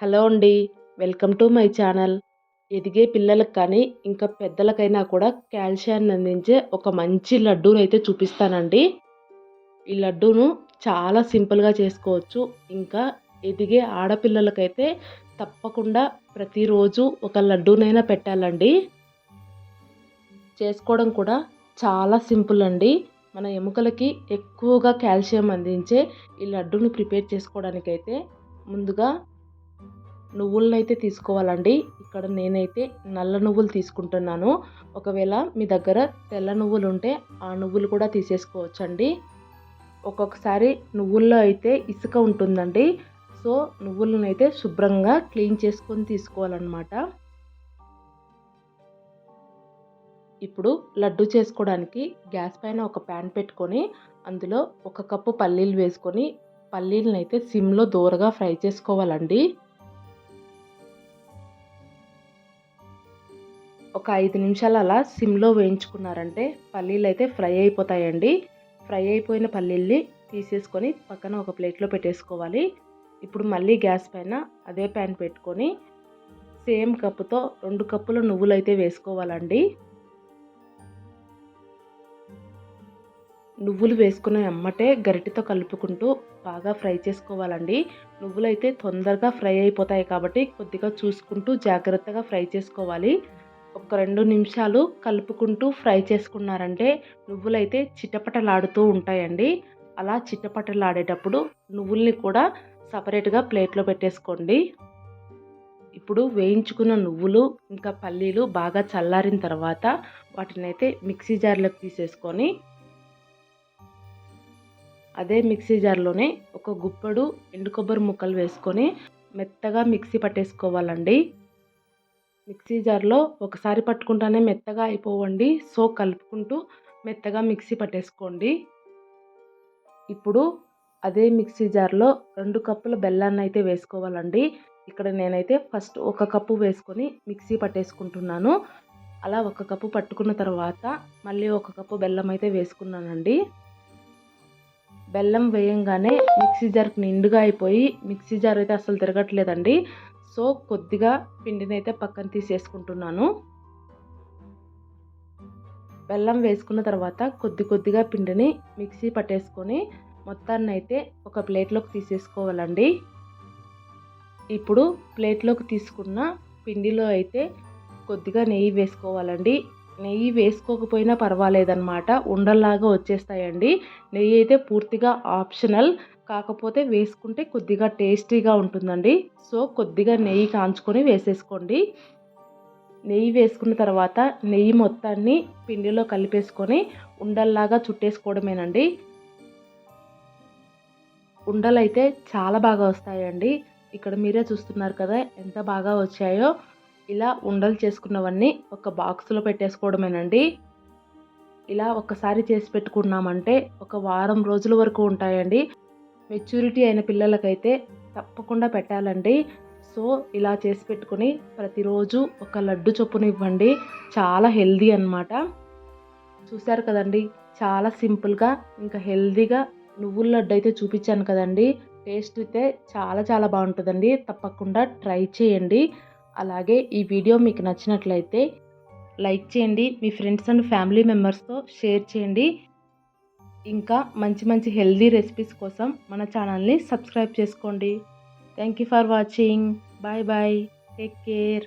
Hello అండి welcome to my channel. ఎదిగే పిల్లలకు కానీ ఇంకా పెద్దలకైనా కూడా కాల్షియాన్ని అందించే ఒక మంచి లడ్డూను అయితే చూపిస్తానండి. ఈ లడ్డూను చాలా సింపుల్గా చేసుకోవచ్చు. ఇంకా ఎదిగే ఆడపిల్లలకైతే తప్పకుండా ప్రతిరోజు ఒక లడ్డూనైనా పెట్టాలండి. చేసుకోవడం కూడా చాలా సింపుల్ అండి. మన ఎముకలకి ఎక్కువగా కాల్షియం అందించే ఈ లడ్డూని ప్రిపేర్ చేసుకోవడానికైతే ముందుగా నువ్వులనైతే తీసుకోవాలండి. ఇక్కడ నేనైతే నల్ల నువ్వులు తీసుకుంటున్నాను. ఒకవేళ మీ దగ్గర తెల్ల నువ్వులు ఉంటే ఆ నువ్వులు కూడా తీసేసుకోవచ్చండి. ఒక్కొక్కసారి నువ్వుల్లో అయితే ఇసుక ఉంటుందండి. సో నువ్వులను అయితే శుభ్రంగా క్లీన్ చేసుకొని తీసుకోవాలన్నమాట. ఇప్పుడు లడ్డు చేసుకోవడానికి గ్యాస్ పైన ఒక ప్యాన్ పెట్టుకొని అందులో ఒక కప్పు పల్లీలు వేసుకొని పల్లీలను అయితే సిమ్లో దూరగా ఫ్రై చేసుకోవాలండి. ఒక ఐదు నిమిషాలు అలా సిమ్లో వేయించుకున్నారంటే పల్లీలు అయితే ఫ్రై అయిపోతాయండి. ఫ్రై అయిపోయిన పల్లీల్ని తీసేసుకొని పక్కన ఒక ప్లేట్లో పెట్టేసుకోవాలి. ఇప్పుడు మళ్ళీ గ్యాస్ పైన అదే ప్యాన్ పెట్టుకొని సేమ్ కప్పుతో రెండు కప్పుల నువ్వులు అయితే వేసుకోవాలండి. నువ్వులు వేసుకున్న అమ్మటే గరిటితో కలుపుకుంటూ బాగా ఫ్రై చేసుకోవాలండి. నువ్వులు అయితే తొందరగా ఫ్రై అయిపోతాయి కాబట్టి కొద్దిగా చూసుకుంటూ జాగ్రత్తగా ఫ్రై చేసుకోవాలి. ఒక రెండు నిమిషాలు కలుపుకుంటూ ఫ్రై చేసుకున్నారంటే నువ్వులైతే చిటపటలాడుతూ ఉంటాయండి. అలా చిటపటలాడేటప్పుడు నువ్వుల్ని కూడా సపరేట్గా ప్లేట్లో పెట్టేసుకోండి. ఇప్పుడు వేయించుకున్న నువ్వులు ఇంకా పల్లీలు బాగా చల్లారిన తర్వాత వాటిని అయితే మిక్సీ జార్లోకి తీసేసుకొని అదే మిక్సీ జార్లోనే ఒక గుప్పడు ఎండు కొబ్బరి ముక్కలు వేసుకొని మెత్తగా మిక్సీ పట్టేసుకోవాలండి. మిక్సీ జార్లో ఒకసారి పట్టుకుంటానే మెత్తగా అయిపోవండి. సో కలుపుకుంటూ మెత్తగా మిక్సీ పట్టేసుకోండి. ఇప్పుడు అదే మిక్సీ జార్లో రెండు కప్పుల బెల్లాన్ని అయితే వేసుకోవాలండి. ఇక్కడ నేనైతే ఫస్ట్ ఒక కప్పు వేసుకొని మిక్సీ పట్టేసుకుంటున్నాను. అలా ఒక కప్పు పట్టుకున్న తర్వాత మళ్ళీ ఒక కప్పు బెల్లం అయితే వేసుకున్నానండి. బెల్లం వేయంగానే మిక్సీ జార్కి నిండుగా అయిపోయి మిక్సీ జార్ అయితే అసలు తిరగట్లేదండి. సో కొద్దిగా పిండిని అయితే పక్కన తీసేసుకుంటున్నాను. బెల్లం వేసుకున్న తర్వాత కొద్ది కొద్దిగా పిండిని మిక్సీ పట్టేసుకొని మొత్తాన్ని అయితే ఒక ప్లేట్లోకి తీసేసుకోవాలండి. ఇప్పుడు ప్లేట్లోకి తీసుకున్న పిండిలో అయితే కొద్దిగా నెయ్యి వేసుకోవాలండి. నెయ్యి వేసుకోకపోయినా పర్వాలేదన్నమాట. ఉండల్లాగా వచ్చేస్తాయండి. నెయ్యి అయితే పూర్తిగా ఆప్షనల్. కాకపోతే వేసుకుంటే కొద్దిగా టేస్టీగా ఉంటుందండి. సో కొద్దిగా నెయ్యి కాంచుకొని వేసేసుకోండి. నెయ్యి వేసుకున్న తర్వాత నెయ్యి మొత్తాన్ని పిండిలో కలిపేసుకొని ఉండల్లాగా చుట్టేసుకోవడమేనండి. ఉండలు అయితే చాలా బాగా వస్తాయండి. ఇక్కడ మీరే చూస్తున్నారు కదా ఎంత బాగా వచ్చాయో. ఇలా ఉండలు చేసుకున్నవన్నీ ఒక బాక్స్లో పెట్టేసుకోవడమేనండి. ఇలా ఒకసారి చేసి పెట్టుకున్నామంటే ఒక వారం రోజుల వరకు ఉంటాయండి. మెచ్యూరిటీ అయిన పిల్లలకైతే తప్పకుండా పెట్టాలండి. సో ఇలా చేసి పెట్టుకొని ప్రతిరోజు ఒక లడ్డు చొప్పున ఇవ్వండి చాలా హెల్దీ అనమాట చూశారు కదండి చాలా సింపుల్గా ఇంకా హెల్దీగా నువ్వుల లడ్డు అయితే చూపించాను కదండి. టేస్ట్ అయితే చాలా చాలా బాగుంటుందండి. తప్పకుండా ట్రై చేయండి. అలాగే ఈ వీడియో మీకు నచ్చినట్లయితే లైక్ చేయండి. మీ ఫ్రెండ్స్ అండ్ ఫ్యామిలీ మెంబర్స్తో షేర్ చేయండి. ఇంకా మంచి మంచి హెల్దీ రెసిపీస్ కోసం మన ఛానల్ని సబ్స్క్రైబ్ చేసుకోండి. Thank you for watching bye bye take care